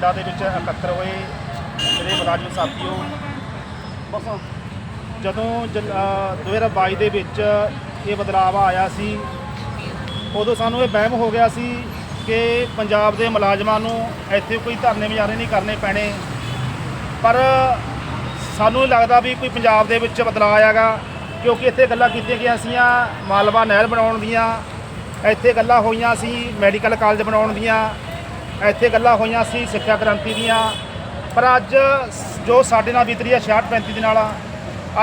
ਪਿੰਡਾਂ ਦੇ ਵਿੱਚ ਇਕੱਤਰ ਹੋਏ ਜਿਹੜੇ ਮੁਲਾਜ਼ਮ ਸਾਥੀਓ ਬਸ ਜਦੋਂ ਜਨ- ਅ, 2022 ਦੇ ਵਿੱਚ ਇਹ ਬਦਲਾਅ ਆਇਆ ਸੀ ਉਦੋਂ ਸਾਨੂੰ ਇਹ ਵਹਿਮ ਹੋ ਗਿਆ ਸੀ ਕਿ ਪੰਜਾਬ ਦੇ ਮੁਲਾਜ਼ਮਾਂ ਨੂੰ ਇੱਥੇ ਕੋਈ ਧਰਨੇ ਮੁਜ਼ਾਹਰੇ ਨਹੀਂ ਕਰਨੇ ਪੈਣੇ। ਪਰ ਸਾਨੂੰ ਲੱਗਦਾ ਵੀ ਕੋਈ ਪੰਜਾਬ ਦੇ ਵਿੱਚ ਬਦਲਾਅ ਆਏਗਾ ਕਿਉਂਕਿ ਇੱਥੇ ਗੱਲਾਂ ਕੀਤੀਆਂ ਗਈਆਂ ਸੀਆਂ ਮਾਲਵਾ ਨਹਿਰ ਬਣਾਉਣ ਦੀਆਂ ਇੱਥੇ ਗੱਲਾਂ ਹੋਈਆਂ ਸੀ ਮੈਡੀਕਲ ਕਾਲਜ ਬਣਾਉਣ ਦੀਆਂ ਇੱਥੇ ਗੱਲਾਂ ਹੋਈਆਂ ਸੀ ਸਿੱਖਿਆ ਕ੍ਰਾਂਤੀ ਦੀਆਂ। ਪਰ ਅੱਜ ਜੋ ਸਾਡੇ ਨਾਲ ਬੀਤ ਰਹੀ ਹੈ 66 35 ਦੇ ਨਾਲ,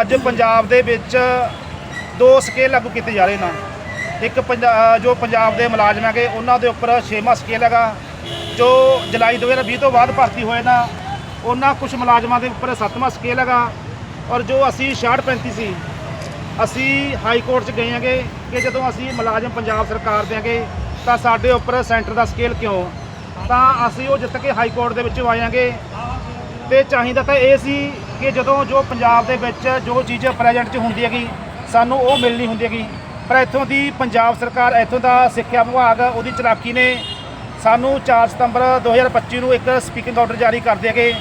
ਅੱਜ ਪੰਜਾਬ ਦੇ ਵਿੱਚ ਦੋ ਸਕੇਲ ਲਾਗੂ ਕੀਤੇ ਜਾ ਰਹੇ ਨੇ। ਇੱਕ ਪੰਜਾ- ਜੋ ਪੰਜਾਬ ਦੇ ਮੁਲਾਜ਼ਮ ਹੈਗੇ, ਉਹਨਾਂ ਦੇ ਉੱਪਰ 6ਵਾਂ ਸਕੇਲ ਹੈਗਾ, ਜੋ ਜੁਲਾਈ 2020 ਤੋਂ ਬਾਅਦ ਭਰਤੀ ਹੋਏ ਨਾ, ਉਹਨਾਂ ਕੁਝ ਮੁਲਾਜ਼ਮਾਂ ਦੇ ਉੱਪਰ 7ਵਾਂ ਸਕੇਲ ਹੈਗਾ। ਔਰ ਜੋ ਅਸੀਂ 66 35 ਸੀ, ਅਸੀਂ ਹਾਈ ਕੋਰਟ 'ਚ ਗਏ ਹਾਂਗੇ ਕਿ ਜਦੋਂ ਅਸੀਂ ਮੁਲਾਜ਼ਮ ਪੰਜਾਬ ਸਰਕਾਰ ਦੇ ਹਾਂਗੇ, ਤਾਂ ਸਾਡੇ ਉੱਪਰ ਸੈਂਟਰ ਦਾ ਸਕੇਲ ਕਿਉਂ? ਤਾਂ ਅਸੀਂ ਉਹ ਜਿੱਤ ਕੇ ਹਾਈ ਕੋਰਟ ਦੇ ਵਿੱਚ ਆਏ ਹਾਂਗੇ ਤੇ ਚਾਹੀਦਾ ਤਾਂ ਇਹ ਸੀ ਕਿ ਜਦੋਂ ਜੋ ਪੰਜਾਬ ਦੇ ਵਿੱਚ ਜੋ ਚੀਜ਼ ਪ੍ਰੈਜ਼ੈਂਟ 'ਚ ਹੁੰਦੀ ਹੈਗੀ ਸਾਨੂੰ ਉਹ ਮਿਲਣੀ ਹੁੰਦੀ ਹੈਗੀ। ਪਰ ਇੱਥੋਂ ਦੀ ਪੰਜਾਬ ਸਰਕਾਰ ਇੱਥੋਂ ਦਾ ਸਿੱਖਿਆ ਵਿਭਾਗ ਉਹਦੀ ਚਲਾਕੀ ਨੇ ਸਾਨੂੰ 4 ਸਤੰਬਰ 2025 ਨੂੰ ਇੱਕ ਸਪੀਕਿੰਗ ਆਰਡਰ ਜਾਰੀ ਕਰ ਦਿਆਗੇ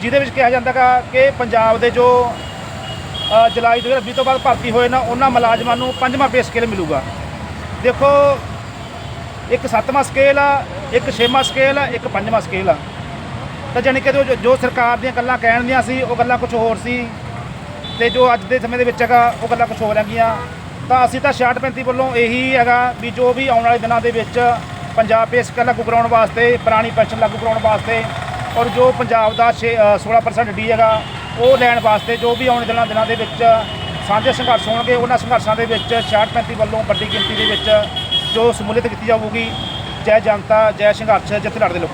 ਜਿਹਦੇ ਵਿੱਚ ਕਿਹਾ ਜਾਂਦਾ ਗਾ ਕਿ ਪੰਜਾਬ ਦੇ ਜੋ ਅ, ਜੁਲਾਈ 2020 ਤੋਂ ਬਾਅਦ ਭਰਤੀ ਹੋਏ ਨਾ ਉਹਨਾਂ ਮੁਲਾਜ਼ਮਾਂ ਨੂੰ ਪੰਜਵਾਂ ਪੇ ਸਕੇਲ ਮਿਲੂਗਾ। ਦੇਖੋ ਇੱਕ ਸੱਤਵਾਂ ਸਕੇਲ ਆ ਇੱਕ ਛੇਵਾਂ ਸਕੇਲ ਆ ਇੱਕ ਪੰਜਵਾਂ ਸਕੇਲ ਆ। ਤਾਂ ਜਾਣੀ ਕਿ ਜੋ ਜੋ ਸਰਕਾਰ ਦੀਆਂ ਗੱਲਾਂ ਕਹਿਣ ਦੀਆਂ ਸੀ ਉਹ ਗੱਲਾਂ ਕੁਝ ਹੋਰ ਸੀ। ਤੇ ਜੋ ਅੱਜ ਦੇ ਸਮੇਂ ਦੇ ਵਿੱਚ ਹੈਗਾ ਉਹ ਗੱਲਾਂ ਕੁਝ ਹੋਰ ਹੈਗੀਆਂ। ਤਾਂ ਅਸੀਂ ਤਾਂ 66 35 ਵੱਲੋਂ ਇਹੀ ਹੈਗਾ ਵੀ ਜੋ ਵੀ ਆਉਣ ਵਾਲੇ ਦਿਨਾਂ ਦੇ ਵਿੱਚ ਪੰਜਾਬ ਪੇ ਲਾਗੂ ਕਰਾਉਣ ਵਾਸਤੇ ਪੁਰਾਣੀ ਪੈਨਸ਼ਨ ਲਾਗੂ ਕਰਾਉਣ ਵਾਸਤੇ ਔਰ ਜੋ ਪੰਜਾਬ ਦਾ ਛੇ- ਅ, 16% ਡੀ ਹੈਗਾ ਉਹ ਲੈਣ ਵਾਸਤੇ ਜੋ ਵੀ ਆਉਣ ਦਿਨਾਂ ਦਿਨਾਂ ਦੇ ਵਿੱਚ ਸਾਂਝੇ ਸੰਘਰਸ਼ ਹੋਣਗੇ ਉਹਨਾਂ ਸੰਘਰਸ਼ਾਂ ਦੇ ਵਿੱਚ 66 35 ਵੱਲੋਂ ਵੱਡੀ ਗਿਣਤੀ ਦੇ ਵਿੱਚ ਜੋ ਸਮੂਲੀਅਤ ਕੀਤੀ ਜਾਊਗੀ। ਜੈ ਜਨਤਾ ਜੈ ਸੰਘਰਸ਼ ਜਿੱਥੇ ਲੜਦੇ ਲੋਕਾਂ